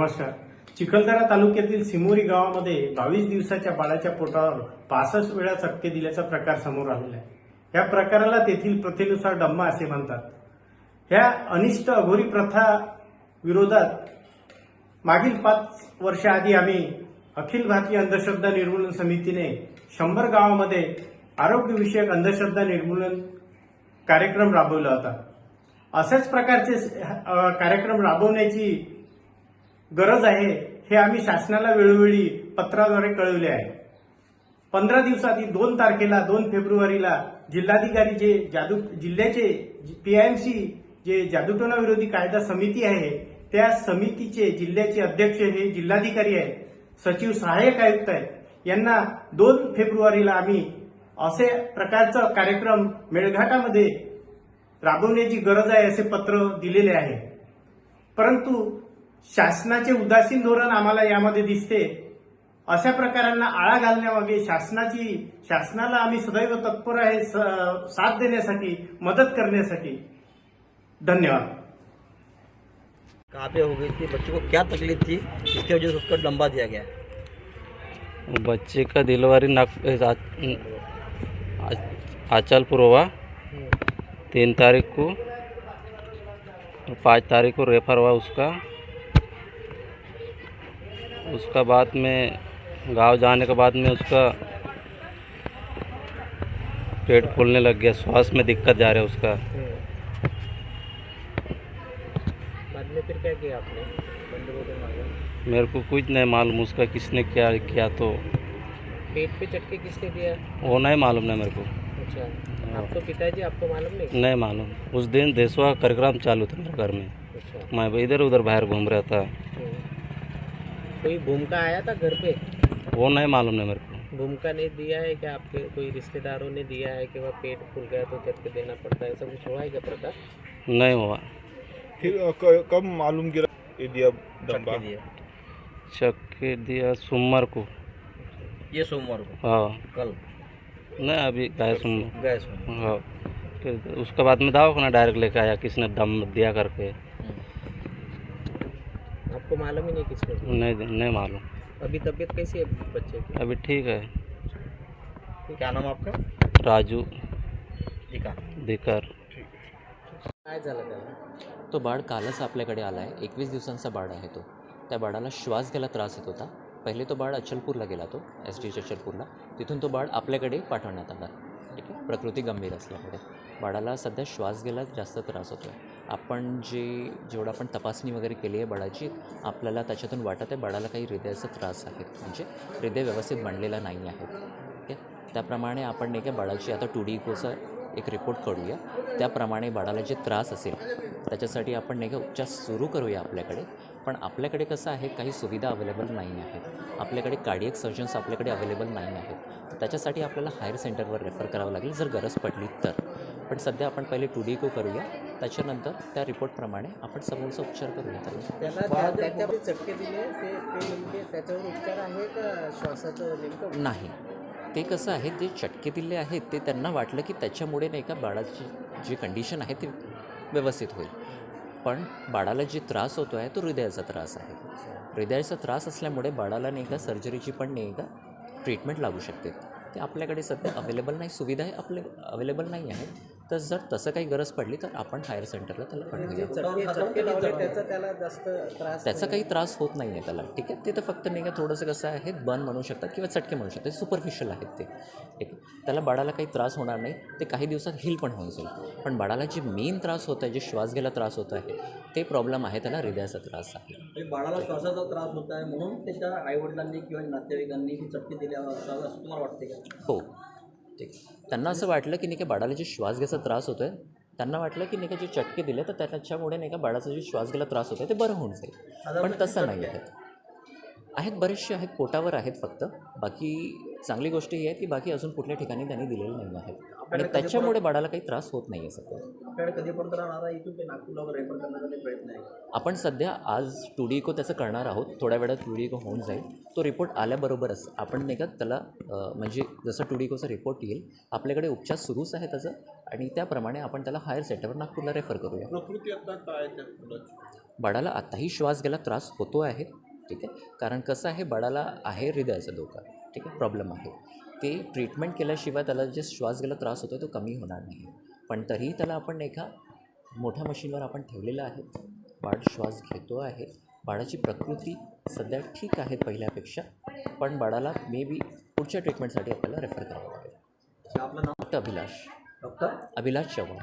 नमस्कार. चिखलदरा तालुक्यातील सिमोरी गावामध्ये बावीस दिवसाच्या बाळाच्या पोटावर पासष्ट वेळा चटके दिल्याचा प्रकार समोर आलेला आहे. या प्रकाराला तेथील प्रथेनुसार डम्मा असे म्हणतात. ह्या अनिष्ट अघोरी प्रथा विरोधात मागील पाच वर्षाआधी आम्ही अखिल भारतीय अंधश्रद्धा निर्मूलन समितीने शंभर गावामध्ये आरोग्यविषयक अंधश्रद्धा निर्मूलन कार्यक्रम राबवला होता. अशाच प्रकारचे कार्यक्रम राबवण्याची गरज आहे हे आम्ही शासनाला वेळोवेळी पत्राद्वारे कळवले आहे. पंधरा दिवसात दोन तारखेला दोन फेब्रुवारीला जिल्हाधिकारी जे जादू जिल्ह्याचे पीआयएमसी जे जादूटोना विरोधी कायदा समिती आहे त्या समितीचे जिल्ह्याचे अध्यक्ष हे जिल्हाधिकारी आहेत सचिव सहाय्यक आयुक्त आहेत. यांना दोन फेब्रुवारीला आम्ही असे प्रकारचा कार्यक्रम मेळघाटामध्ये राबवण्याची गरज आहे असे पत्र दिलेले आहे. परंतु शासनाचे उदासीन धोरण आम्हाला यामध्ये दिसते. अशा प्रकारांना आळा घालण्यामागे शासनाची शासनाला आम्ही सदैव तत्पर आहे स- साथ देण्यासाठी मदत करण्यासाठी. धन्यवाद. कहाँ पे हो गई थी बच्चे को क्या तकलीफ थी जिसकी वजह से उसको लंबा दिया गया। बच्चे का नाग आ- आ- आचलपुर हुआ तीन तारीख को पाँच तारीख को रेफर हुआ उसका। उसका बाद में गाँव जाने के बाद में उसका पेट फूलने लग गया श्वास में दिक्कत जा रहा है उसका। बाद में फिर क्या किया आपने? को मेरे? को कुछ नहीं मालूम उसका किसने क्या किया तो। पेट पे चटके किसने दिया? वो नहीं मालूम नहीं मेरे को। अच्छा। हाँ। आपको पिताजी आपको मालूम नहीं? नहीं मालूम। उस दिन देशवा कार्यक्रम चालू था मेरे घर में। अच्छा। मैं इधर उधर बाहर घूम रहा था। कोई भूमिका आया था घर पे? वो नहीं मालूम नहीं मेरे को। भूमिका ने दिया है क्या? आपके कोई रिश्तेदारों ने दिया है कि वह पेट फूल गया तो चटके देना पड़ता है? ऐसा कुछ हुआ है क्या प्रकार नहीं हुआ। फिर क- कब मालूम गिरा? ये दिया डब्बा। दिया। चक्के दिया सोमवार को। ये सोमवार को? हाँ। कल? नहीं अभी गए सोमवार गए सोमवार। हाँ। फिर उसके बाद में दवाखाना डायरेक्ट लेके आया किसने दम दिया करके। मालूम ही नहीं किसने दिया नहीं नहीं मालूम। अभी तबीयत कैसी है बच्चे की? अभी ठीक है। क्या नाम आपका? राजू। दिका दिकर। काय झालं त्याला? तो बाळ कालच आपल्याकडे आला आहे एकवीस दिवसांचा बाळ आहे तो. त्या बाळाला श्वास घ्यायला त्रास येत होता. पहिले तो बाळ अचलपूरला गेला तो एस डी अचलपूरला. तिथून तो बाळ आपल्याकडे पाठवण्यात आला. ठीक आहे? प्रकृती गंभीर असल्यामुळे. बाळाला सध्या श्वास घ्यायला जास्त त्रास होतो आहे आपण जे जेवढं आपण तपासणी वगैरे केली आहे बाळाची आपल्याला त्याच्यातून वाटत आहे बाळाला काही हृदयाचा त्रास आहे. म्हणजे हृदय व्यवस्थित बनलेला नाही आहे. ठीक आहे त्याप्रमाणे आपण नाही का बाळाची आता टू डी इकोचा एक रिपोर्ट करूया. त्याप्रमाणे बाळाला जे त्रास असेल त्याच्यासाठी आपण नाही का उपचार सुरू करूया आपल्याकडे. पण आपल्याकडे कसं आहे काही सुविधा अवेलेबल नाही आहेत. आपल्याकडे कार्डियक सर्जन्स आपल्याकडे अवेलेबल नाही आहेत. त्याच्यासाठी आपल्याला हायर सेंटरवर रेफर करावं लागेल जर गरज पडली तर. पण सध्या आपण पहिले टू डी को करूया. त्याच्यानंतर त्या रिपोर्टप्रमाणे आपण समोरचा उपचार करूया नाही. ते कसं आहे जे चटके दिले आहेत ते त्यांना वाटलं की त्याच्यामुळे नाही का बाळाची जी कंडिशन आहे ती व्यवस्थित होईल. पण बाळाला जे त्रास होतो आहे तो हृदयाचा त्रास आहे. हृदयाचा त्रास असल्यामुळे बाळाला नाही का सर्जरीची पण नाही का ट्रीटमेंट लागू शकते. ते आपल्याकडे सध्या अवेलेबल नाही सुविधा आहे आपले अवेलेबल नाही आहे तर जर तसं काही गरज पडली तर आपण हायर सेंटरला त्याला पाठवूया लावले त्याचा त्याला जास्त त्रास त्याचा काही त्रास होत नाही आहे त्याला ठीक आहे? ते तर फक्त नाही का थोडंसं कसं आहे बन म्हणू शकतात किंवा चटके म्हणू शकतात सुपरफिशियल आहेत ते. ठीक आहे त्याला बाळाला काही त्रास होणार नाही ते काही दिवसात हील पण होऊन जाईल. पण बाळाला जे मेन त्रास होत आहे जे श्वास घ्यायला त्रास होत आहे ते प्रॉब्लेम आहे त्याला हृदयाचा त्रास आहे. म्हणजे बाळाला श्वासाचा त्रास होत आहे म्हणून त्याच्या आईवडिलांनी किंवा नातेवाईकांनी चटके दिल्या असावं असं तुम्हाला वाटते का? हो. ठीक त्यांना असं वाटलं की नाही का बाळाला जे श्वास घ्यायचा त्रास होतो आहे त्यांना वाटलं की नाही का जे चटके दिले तर त्याच्यामुळे नाही का बाळाचा जे श्वास घ्यायला त्रास होतो आहे ते बरं होऊन जाईल. पण तसं नाही आहे आहेत बरेचसे आहेत पोटावर आहेत फक्त. बाकी चांगली गोष्ट ही आहे की बाकी अजून कुठल्या ठिकाणी त्यांनी दिलेले नाही आहेत आणि त्याच्यामुळे बाळाला काही त्रास होत नाही आहे सध्या. आपण सध्या आज टू डी इको त्याचं करणार आहोत. थोड्या वेळात टू डी इको होऊन जाईल. तो रिपोर्ट आल्याबरोबरच आपण नाही का त्याला म्हणजे जसं टू डी इकोचा रिपोर्ट येईल आपल्याकडे उपचार सुरूच आहे त्याचं आणि त्याप्रमाणे आपण त्याला हायर सेंटरवर नागपूरला रेफर करूया. बाळाला आताही श्वास घ्यायला त्रास होतो आहे. ठीक आहे? कारण कसं आहे बाळाला आहे हृदयाचा धोका ठीक आहे? प्रॉब्लेम आहे. ते ट्रीटमेंट केल्याशिवाय त्याला जे श्वास घ्यायला त्रास होतो तो कमी होणार नाही. पण तरीही त्याला आपण एका मोठ्या मशीनवर आपण ठेवलेलं आहे. बाळ श्वास घेतो आहे. बाळाची प्रकृती सध्या ठीक आहे पहिल्यापेक्षा पण बाळाला मे बी पुढच्या ट्रीटमेंटसाठी आपल्याला रेफर करावं लागेल. आपलं नाव? डॉक्टर अभिलाष. डॉक्टर? अभिलाष चव्हाण.